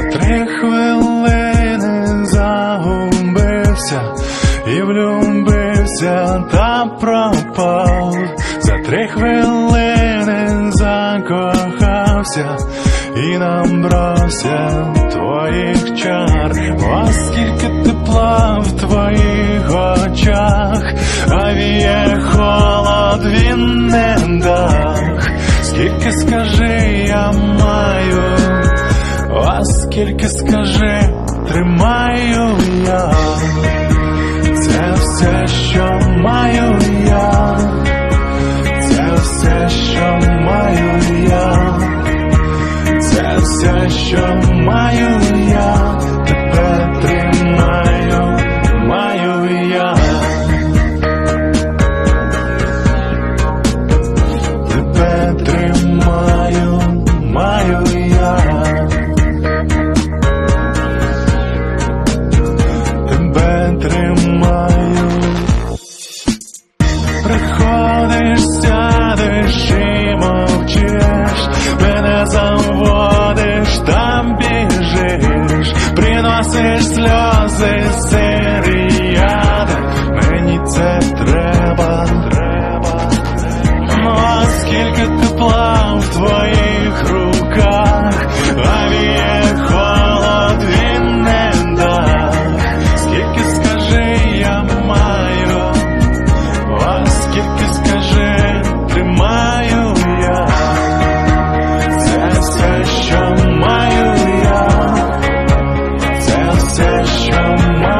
За три хвилини загубився і влюбився та пропав, за три хвилини закохався і набрався твоїх чар, О, скільки тепла в твоїх очах, а віє холод він не дах, скільки скажи, я маю а скільки скажи, тримаю я. Це все, що маю я, це все, що маю я, це все, що маю сльози серіяда, мені це треба, треба, треба. Ну, а скільки тепла в твоїй Też My